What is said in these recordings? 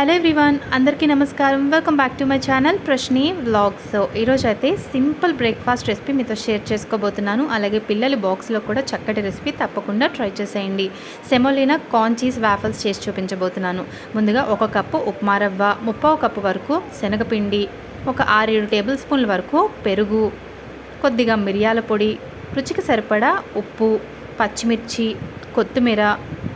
Hello everyone అందరికీ నమస్కారం. Welcome back to my channel Prashni vlogs. ఈరోజు అయితే సింపుల్ బ్రేక్ఫాస్ట్ రెసిపీ మీతో షేర్ చేసుకోబోతున్నాను. అలాగే పిల్లల బాక్స్లో కూడా చక్కటి రెసిపీ తప్పకుండా ట్రై చేసేయండి. సెమోలినా కార్న్ చీజ్ వ్యాఫల్స్ చేసి చూపించబోతున్నాను. ముందుగా ఒక కప్పు ఉప్మా రవ్వ ముప్పావు కప్పు వరకు శనగపిండి ఒక ఆరేడు టేబుల్ స్పూన్ల వరకు పెరుగు కొద్దిగా మిరియాల పొడి రుచికి సరిపడా ఉప్పు పచ్చిమిర్చి కొత్తిమీర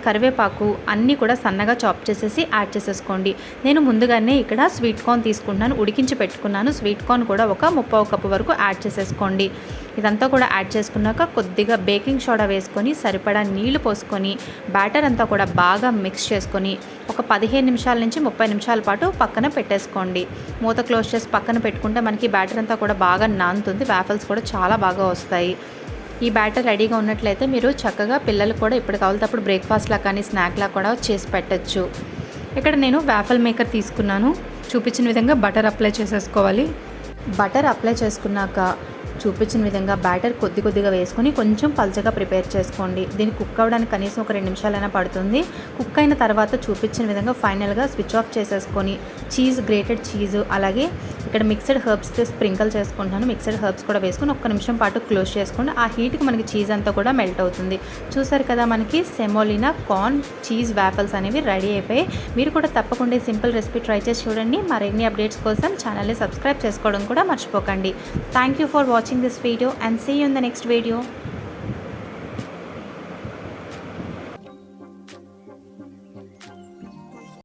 కరివేపాకు అన్నీ కూడా సన్నగా చాప్ చేసేసి యాడ్ చేసేసుకోండి. నేను ముందుగానే ఇక్కడ స్వీట్ కార్న్ తీసుకుంటున్నాను. ఉడికించి పెట్టుకున్నాను. స్వీట్ కార్న్ కూడా ఒక ముప్పై కప్పు వరకు యాడ్ చేసేసుకోండి. ఇదంతా కూడా యాడ్ చేసుకున్నాక కొద్దిగా బేకింగ్ సోడా వేసుకొని సరిపడా నీళ్ళు పోసుకొని బ్యాటర్ అంతా కూడా బాగా మిక్స్ చేసుకొని ఒక పదిహేను నిమిషాల నుంచి ముప్పై నిమిషాల పాటు పక్కన పెట్టేసుకోండి. మూత క్లోజ్ చేసి పక్కన పెట్టుకుంటే మనకి బ్యాటర్ అంతా కూడా బాగా నానుతుంది. వాఫల్స్ కూడా చాలా బాగా వస్తాయి. ఈ బ్యాటర్ రెడీగా ఉన్నట్లయితే మీరు చక్కగా పిల్లలు కూడా ఇప్పుడు కావాలప్పుడు అప్పుడు బ్రేక్ఫాస్ట్లా కానీ స్నాక్లా కూడా చేసి పెట్టచ్చు. ఇక్కడ నేను వ్యాఫల్ మేకర్ తీసుకున్నాను. చూపించిన విధంగా బటర్ అప్లై చేసేసుకోవాలి. బటర్ అప్లై చేసుకున్నాక చూపించిన విధంగా బ్యాటర్ కొద్ది కొద్దిగా వేసుకొని కొంచెం పల్చగా ప్రిపేర్ చేసుకోండి. దీన్ని కుక్ అవ్వడానికి కనీసం ఒక రెండు నిమిషాలైనా పడుతుంది. కుక్ అయిన తర్వాత చూపించిన విధంగా ఫైనల్గా స్విచ్ ఆఫ్ చేసేసుకొని చీజ్ గ్రేటెడ్ చీజ్ అలాగే ఇక్కడ మిక్స్డ్ హర్బ్స్ స్ప్రింకిల్ చేసుకుంటాను. మిక్స్డ్ హర్బ్స్ కూడా వేసుకొని ఒక్క నిమిషం పాటు క్లోజ్ చేసుకోండి. ఆ హీట్కి మనకి చీజ్ అంతా కూడా మెల్ట్ అవుతుంది. చూసారు కదా మనకి సెమోలినా కార్న్ చీజ్ వ్యాఫల్స్ అనేవి రెడీ అయిపోయి మీరు కూడా తప్పకుండా సింపుల్ రెసిపీ ట్రై చేసి చూడండి. మరిన్ని అప్డేట్స్ కోసం ఛానల్ని సబ్స్క్రైబ్ చేసుకోవడం కూడా మర్చిపోకండి. Thank you for watching this video and see you in the next video